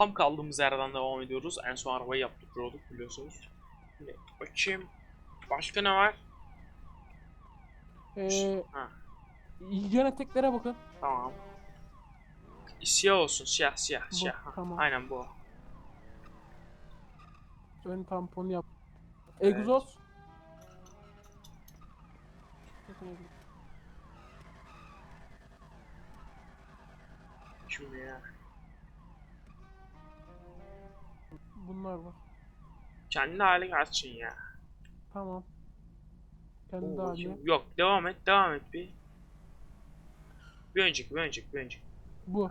tam kaldığımız yerden devam ediyoruz. En son arabayı yaptık olduk biliyorsunuz. Şimdi bakayım. Başka ne var? Ee, Ha, yan eteklere bakın. tamam. Siyah olsun. Siyah siyah Bu, siyah. Tamam. Aynen bu. Ön tamponu yap. Evet. Egzoz. Şimdi ya. Bunlar var. Kendi hali gelsin ya. Tamam. Kendi Oo, bakayım. Yok devam et devam et bir. Bir önceki bir önceki bir önceki. Bu.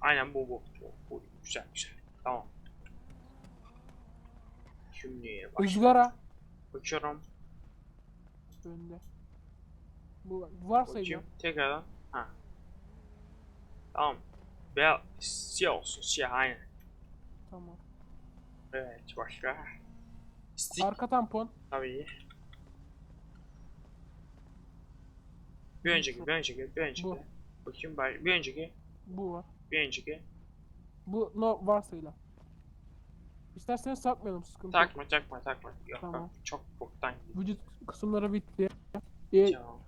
Aynen bu bu. Bu, bu. Güzel güzel. Tamam. Şimdi bak. Izgara. Bakıyorum. Önde. Bu varsaydı. Bakayım. Tekrardan. Ha. Tamam. Beyaz siyah olsun. Siyah aynen. Tamam. Evet başka. Stick Arka tampon. tabii. Bir önceki, bir önceki, bir önceki. Bu. Bakayım ben, bir önceki, Bu var. bir önceki. Bu no varsayılan. İsterseniz takmayalım sıkıntı. Takma, takma, takma. Yok, Tamam. bak, çok boktan gidiyor. Vücut kısımları bitti. Ee, Tamam.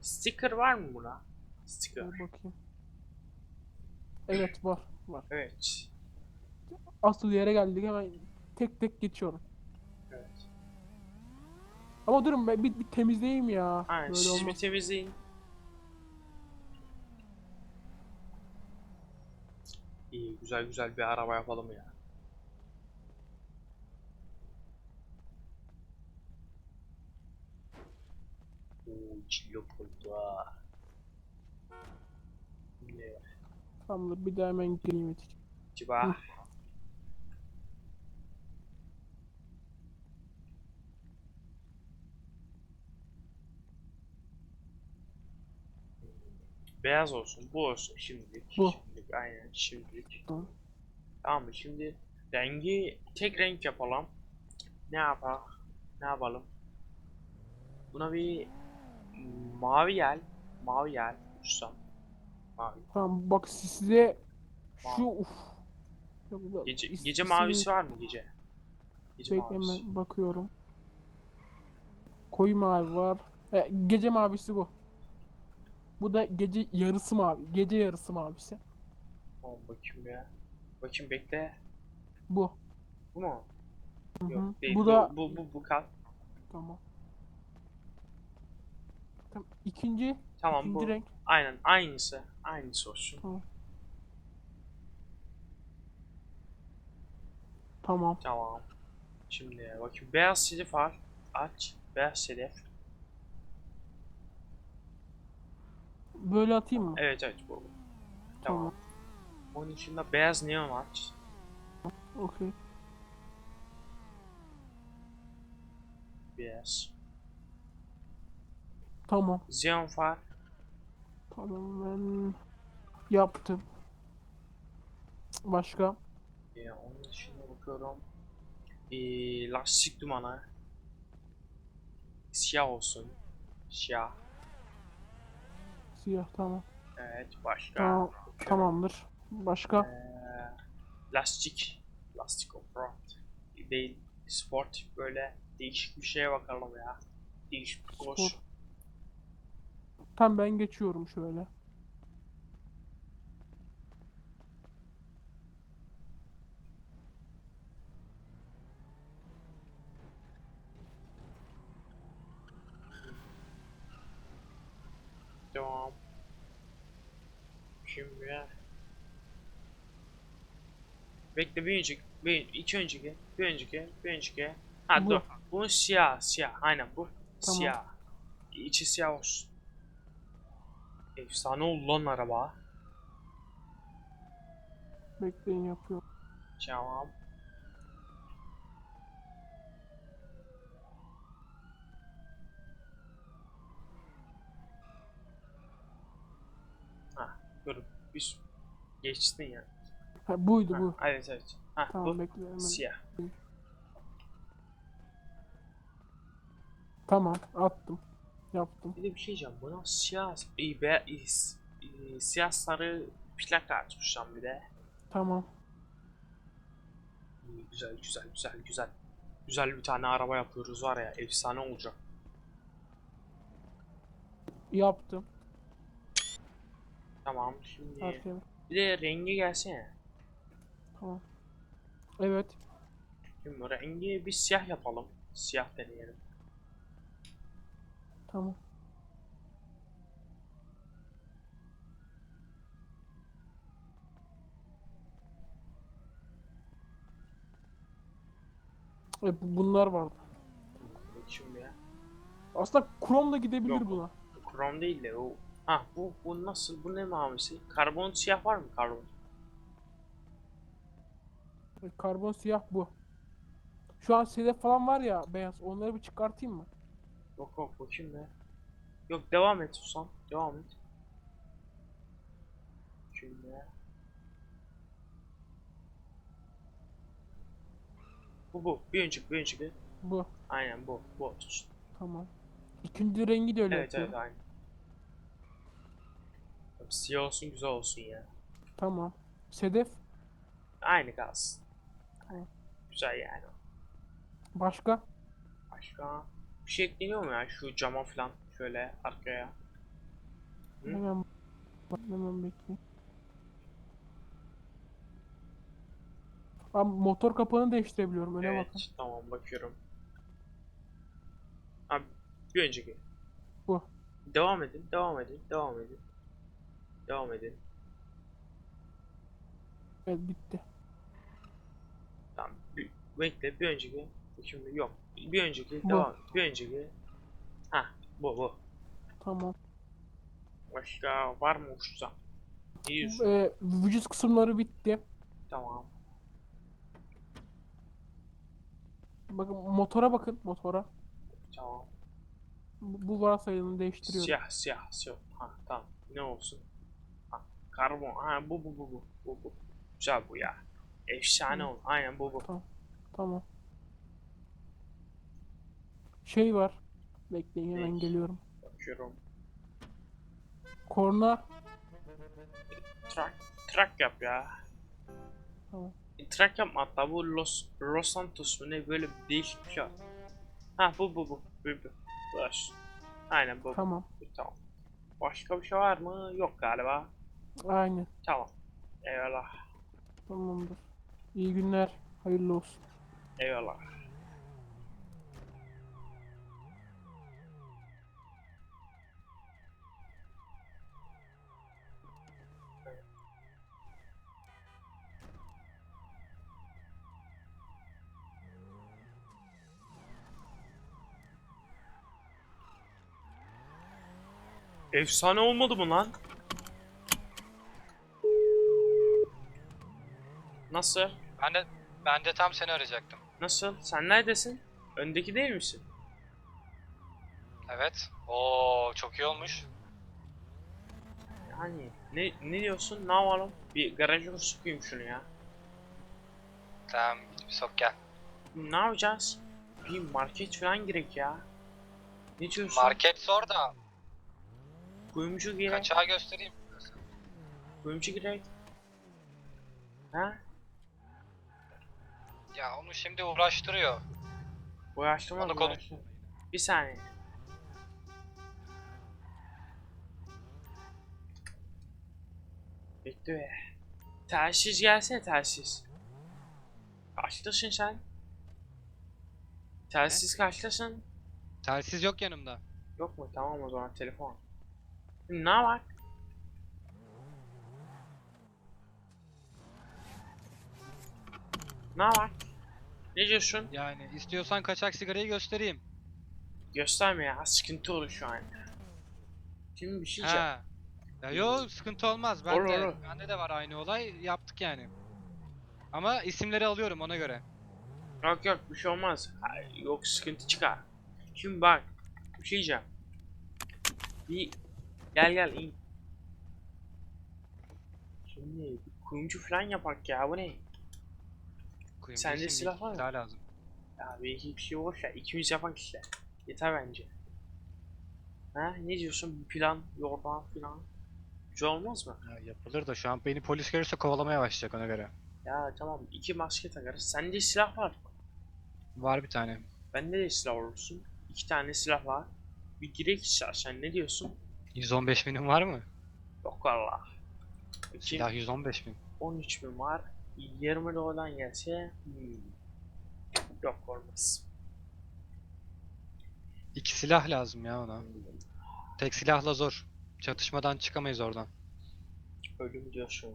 Sticker var mı buna? Sticker. dur bakayım. Evet var. Var. Evet. Asıl yere geldik hemen tek tek geçiyorum. Evet. Ama durun ben bir, bir temizleyeyim ya. Aynen. Böyle Siz bir olmaz. temizleyin. İyi, güzel güzel bir araba yapalım ya. Oo, içi yok oldu ha. Ne? Tamamdır bir daha hemen gireyim etik. Ciba. Beyaz olsun, bu olsun şimdilik. Bu. Şimdilik, aynen şimdilik. Tamam. Tamam mı? Şimdi rengi tek renk yapalım. Ne yapalım? Ne yapalım? Buna bir mavi gel. Mavi gel. Uçsam. Mavi. Tamam bak size şu uf. Gece, is- gece mavisi var mı gece? Gece Bekle mavisi. hemen bakıyorum. Koyu mavi var. E, gece mavisi bu. Bu da gece yarısı mavi. Gece yarısı mavisi. Tamam bakayım ya. Bakayım bekle. Bu. Bu mu? Hı hı. Yok değil. Bu da bu bu bu kal. tamam. Tamam. İkinci, Tamam ikinci bu. renk. Aynen aynısı. Aynısı olsun. Tamam. Tamam. Şimdi bakayım beyaz al. Aç. Beyaz sedef. Böyle atayım mı? Evet evet bu. Tamam. Tamam. Onun içinde beyaz neon aç. Okey. Beyaz. Tamam. Xeon far. Tamam ben yaptım. Başka? Ee, onun dışında bakıyorum. Ee, lastik dumanı. Siyah olsun. Siyah. Siyah tamam. Evet başka. Tamam. Tamamdır. Başka? Ee, lastik. Lastik offroad. Değil. Sport böyle değişik bir şeye bakalım ya. Değişik bir. Spor. Tam ben geçiyorum şöyle. Tamam. Şimdi Bekle bir önceki, bir iki önceki, bir önceki, bir önceki. Ha Bu. dur. Bu siyah, siyah. Aynen bu. Tamam. Siyah. İçi siyah olsun. Efsane oldu lan araba. Bekleyin yapıyorum. Tamam. Dur. Bir geçtin ya. Ha, buydu Ha, bu. evet evet. Ha, Tamam bu bekle hemen. siyah. Tamam attım. Yaptım. Bir de bir şey diyeceğim. Buna siyah, e, be, e, e, siyah sarı plaka açmışlar bir de. Tamam. İyi, güzel güzel güzel güzel. Güzel bir tane araba yapıyoruz var ya efsane olacak. Yaptım. Tamam şimdi şey. bir de rengi gelsene. Tamam. Evet. Şimdi rengi bir siyah yapalım. Siyah deneyelim. Tamam. E, bu- bunlar vardı. Şimdi ya. Aslında Chrome da gidebilir Yok. buna. Krom değil de o. Ha bu bu nasıl? Bu ne mavisi? Karbon siyah var mı karbon? Karbon siyah bu. Şu an sedef falan var ya beyaz. Onları bir çıkartayım mı? Yok yok bakayım be. Yok devam et Susam. Devam et. Şimdi. Bu bu. Bir önceki bir önceki. Bu. Aynen bu. Bu. Tamam. İkinci rengi de öyle Evet yapıyorum. evet aynen. Siyah olsun güzel olsun ya. Tamam. Sedef. Aynı kalsın. Tamam. Güzel yani. Başka? Başka bir şey ekleniyor mu ya şu cama falan şöyle arkaya? Hı? Hemen, hemen bekle. Ben motor kapağını değiştirebiliyorum. Öne evet bakın. tamam bakıyorum. Abi bir önceki. Bu. Devam edin, devam edin, devam edin. Devam edin. Evet bitti. Tamam. Bir, bekle bir önceki. Şimdi yok. Bir önceki Bu. devam. Bir önceki. Ha bu bu. Tamam. Başka var mı uçsam? Diyorsun? Ee, vücut kısımları bitti. Tamam. Bakın motora bakın motora. Tamam. Bu bu varsayılanı değiştiriyorum. Siyah siyah siyah. Ha tamam. Ne olsun? Karbon. Ha bu bu bu bu. Bu bu. Güzel bu ya. Efsane oldu. Aynen bu bu. Tamam. Şey var. Bekleyin hemen geliyorum. Bakıyorum. Korna. Trak, trak yap ya. Tamam. E, Trak yapma hatta bu Los, Los Santos mu ne böyle değişik bir şey. Ha bu bu bu. Bu bu. Bulaş. Aynen bu. Tamam. bu. Tamam. Başka bir şey var mı? Yok galiba. Aynen. Tamam. Eyvallah. Tamamdır. İyi günler. Hayırlı olsun. Eyvallah. Efsane olmadı mı lan? Nasıl? Ben de ben de tam seni arayacaktım. Nasıl? Sen neredesin? Öndeki değil misin? Evet. Oo çok iyi olmuş. Yani ne ne diyorsun? Ne yapalım? Bir garaja sokayım şunu ya. Tamam sok gel. Ne yapacağız? Bir market falan girek ya. Ne diyorsun? Market sor da Kuyumcu girek. kaçağı göstereyim. Kuyumcu girek. Ha? Ya onu şimdi uğraştırıyor. Yaşlama Onu bu konu- yaşlama. Bir saniye. Bekle be. Telsiz gelsene telsiz. Kaçtasın sen? Telsiz kaçtasın? Telsiz yok yanımda. Yok mu? Tamam o zaman telefon. Şimdi ne var? Ne var? Ne diyorsun? Yani istiyorsan kaçak sigarayı göstereyim. Gösterme ya. Sıkıntı olur şu an. Şimdi bir şey. Ha. Ya yok sıkıntı olmaz. Ben Olur, de olur. bende de var aynı olay. Yaptık yani. Ama isimleri alıyorum ona göre. Yok yok bir şey olmaz. Ha, Yok sıkıntı çıkar. Şimdi bak. Bir şey diyeceğim. Bir gel gel in. Şimdi bir kuyumcu falan yapak ya bu ne? Kuyumcu Sende silah var mı? Daha lazım. Ya belki bir şey boş ya. İkimiz yapak işte. Yeter bence. Ha ne diyorsun? Plan, yordan falan. Güzel olmaz mı? Ya, yapılır da şu an beni polis görürse kovalamaya başlayacak ona göre. Ya tamam iki maske takarız. Sende silah var. Var bir tane. Bende de silah olursun. İki tane silah var. Bir girek istersen ne diyorsun? 115 binim var mı? Yok valla. Silah 115 bin. 13 bin var. 20 dolardan gelse hmm. yok olmaz. İki silah lazım ya ona. Tek silahla zor. Çatışmadan çıkamayız oradan. Öyle mi diyorsun?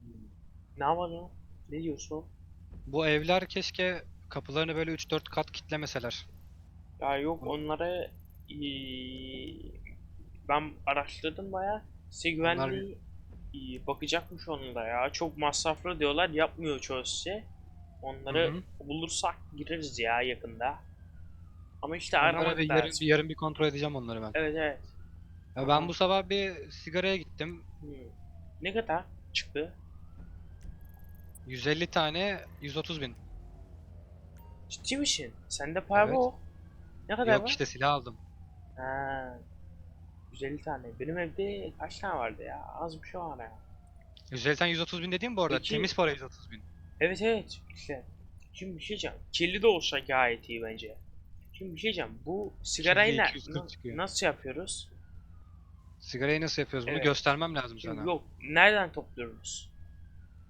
Hmm. Ne yapalım? Ne diyorsun? Bu evler keşke kapılarını böyle 3-4 kat kitlemeseler. Ya yok onları eee, ben araştırdım baya. Size güvenliği eee, bakacakmış onlara ya. Çok masraflı diyorlar. Yapmıyor çoğu size. Onları Hı bulursak gireriz ya yakında. Ama işte Onları aramak bir yarın, lazım. yarın bir kontrol edeceğim onları ben. Evet evet. Ya ben bu sabah bir sigaraya gittim. Hmm. Ne kadar çıktı? 150 tane 130 bin. Ciddi misin? Sende para Evet. bu. Ne kadar Yok var? işte silah aldım. Ha. 150 tane. Benim evde kaç tane vardı ya? Az bir şey var ya. 150 tane 130 bin dediğim bu arada. Peki- Temiz para 130 bin. Evet evet. İşte. Şimdi bir şey diyeceğim. Kirli de olsa gayet iyi bence. Şimdi bir şey diyeceğim. Bu sigarayı Kirli na- 240 na- çıkıyor. nasıl yapıyoruz? Sigarayı nasıl yapıyoruz? Bunu Evet. göstermem lazım Şimdi sana. yok. Nereden topluyoruz?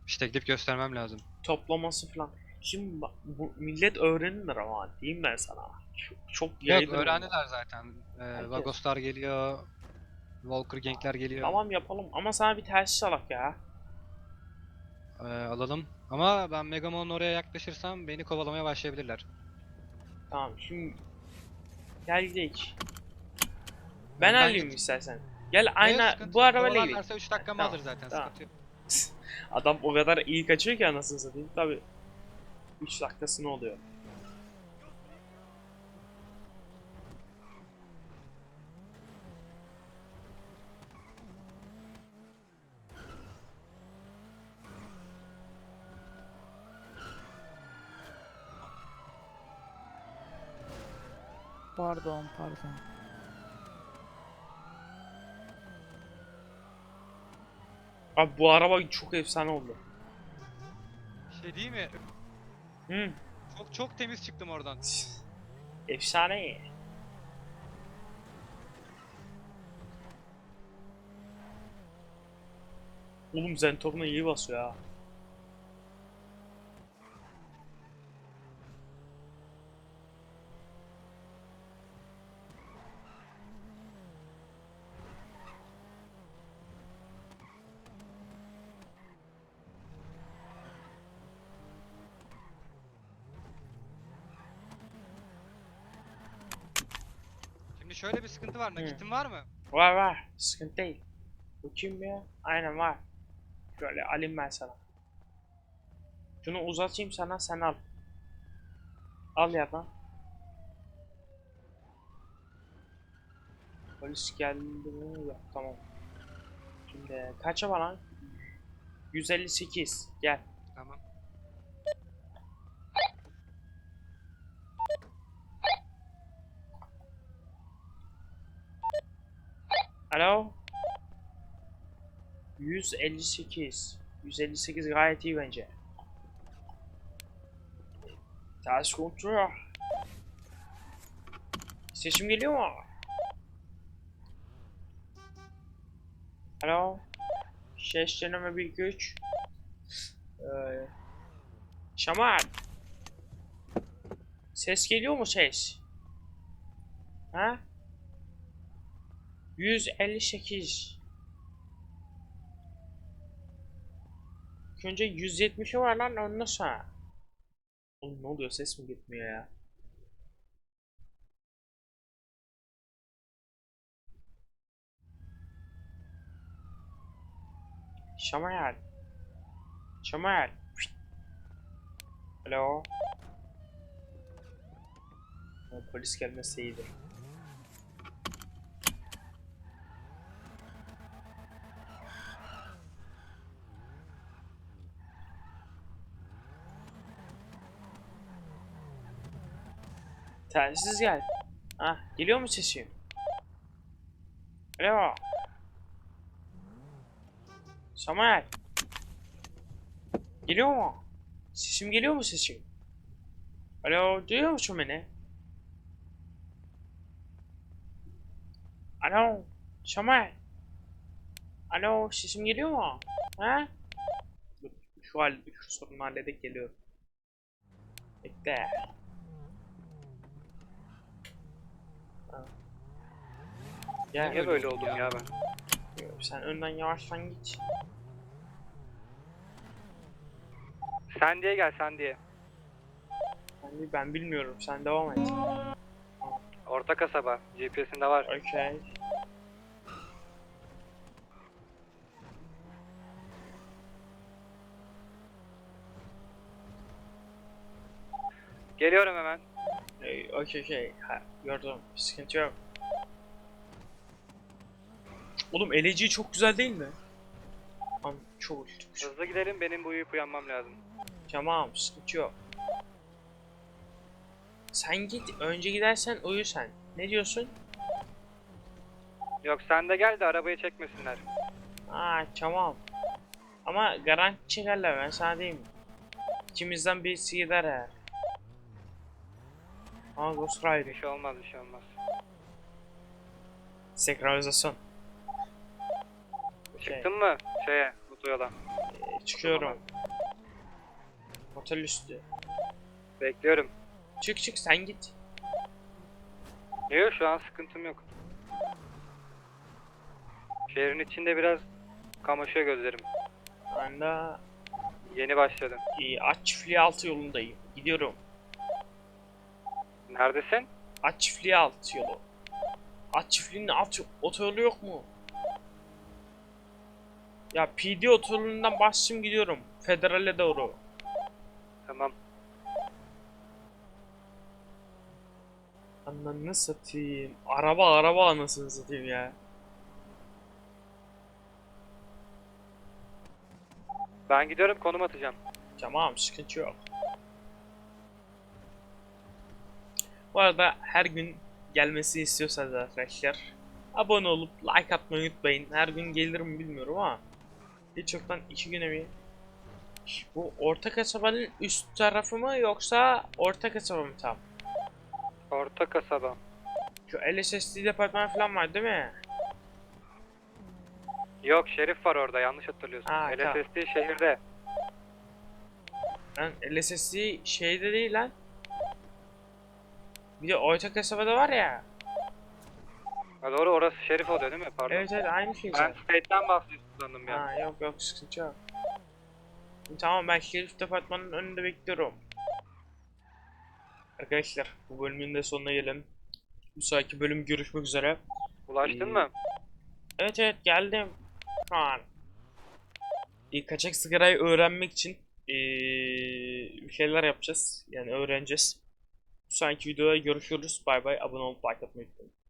İşte gidip göstermem lazım. Toplaması falan. Şimdi bak, bu millet öğrenir ama diyeyim ben sana. Çok, çok Yok yayılır öğrendiler zaten. Ee, Herkes. Vagoslar geliyor. Walker Gang'ler geliyor. Tamam yapalım ama sana bir telsiz alak ya. Ee, alalım. Ama ben Megamon'un oraya yaklaşırsam beni kovalamaya başlayabilirler. Tamam şimdi gel gidelim. Ben Ben alayım git- istersen. Gel aynı bu arabayla gidelim. Kovalarlarsa 3 dakikamı Tamam, alır zaten. tamam. Sıkıntı yok. Adam o kadar iyi kaçıyor ki anasını satayım. Tabi 3 dakikası ne oluyor? Pardon pardon. Abi bu araba çok efsane oldu. Şey değil mi? Hı. Çok çok temiz çıktım oradan. Efsane. Oğlum Zentorno iyi basıyor ha. Şimdi şöyle bir sıkıntı var. Nakitin var mı? Var var. Sıkıntı değil. Bu kim ya? Aynen var. Şöyle alayım ben sana. Şunu uzatayım sana sen al. Al yerden. Polis geldi mi? Yok tamam. Şimdi kaça var lan? 158. Gel. Tamam. Alo. 158. 158 gayet iyi bence. Ters kontrol. Seçim geliyor mu? Alo. Ses deneme 1 2 3. Ee, Şamal. Ses geliyor mu ses? Ha? 158. İlk Önce 170'i var lan ondan sonra. Oğlum ne oluyor ses mi gitmiyor ya? Şamayel. Pişt. Alo. Polis gelmesi. Telsiz gel. Ah, geliyor mu sesim? Alo. Samuel. Geliyor mu? Sesim geliyor mu sesim? Alo duyuyor musun beni? Alo Samet. Alo sesim geliyor mu? Ha? Şu hal şu sorunu halledip geliyorum. Bekle. Gel. Niye böyle oldum ya ben? Sen önden yavaştan git. Sen diye gel sen diye. Ben, ben bilmiyorum. Sen devam et. Orta kasaba. GPS'inde var. Okey. Geliyorum hemen. Okey okey. Gördüm. Sıkıntı yok. Oğlum eleciği çok güzel değil mi? Am çok çok. Hızlı gidelim benim bu uyuyup uyanmam lazım. Tamam sıkıntı yok. Sen git. Önce gidersen uyu sen. Ne diyorsun? Yok sen de gel de arabayı çekmesinler. Aa tamam. Ama garanti çekerler ben sana diyeyim. İkimizden birisi gider eğer. Aa Ghost Rider. Bir şey olmaz bir şey olmaz. Senkronizasyon. Çıktın mı şeye bu yola? Ee, çıkıyorum. Otel üstü. Bekliyorum. Çık çık sen git. Yok şu an sıkıntım yok. Şehrin içinde biraz kamaşıyor gözlerim. Ben de Yeni başladım. e, At Çiftliği altı yolundayım. Gidiyorum. Neredesin? At Çiftliği altı yolu. At Çiftliği'nin alt otoyolu yok mu? Ya PD otoyolundan başlayayım gidiyorum. Federal'e doğru. Tamam. Ananı satayım. Araba araba anasını satayım ya. Ben gidiyorum konum atacağım. Tamam sıkıntı yok. Bu arada her gün gelmesini istiyorsanız arkadaşlar abone olup like atmayı unutmayın. Her gün gelir mi bilmiyorum ama birçoktan iki güne bir bu orta kasabanın üst tarafı mı yoksa orta kasaba mı tam? Orta kasaba. Şu LSSD departman falan var değil mi? Yok şerif var orada yanlış hatırlıyorsun. Ha, tamam. LSSD şehirde. Lan LSSD şeyde değil lan. Bir de orta kasabada var ya. Ha, doğru orası şerif oluyor değil mi? Pardon. Evet evet aynı şey. Ben zaten. State'den bahsediyorsun sandım ya. Ha yok yok sıkıntı yok. Tamam ben şerif departmanının önünde bekliyorum. Arkadaşlar bu bölümün de sonuna gelelim. Bir sonraki bölüm görüşmek üzere. Ulaştın mı? Evet evet geldim. Şu an. Ee, kaçak sigarayı öğrenmek için ee, bir şeyler yapacağız. Yani öğreneceğiz. Bir sonraki videoda görüşürüz. Bay bay. Abone olup like atmayı unutmayın.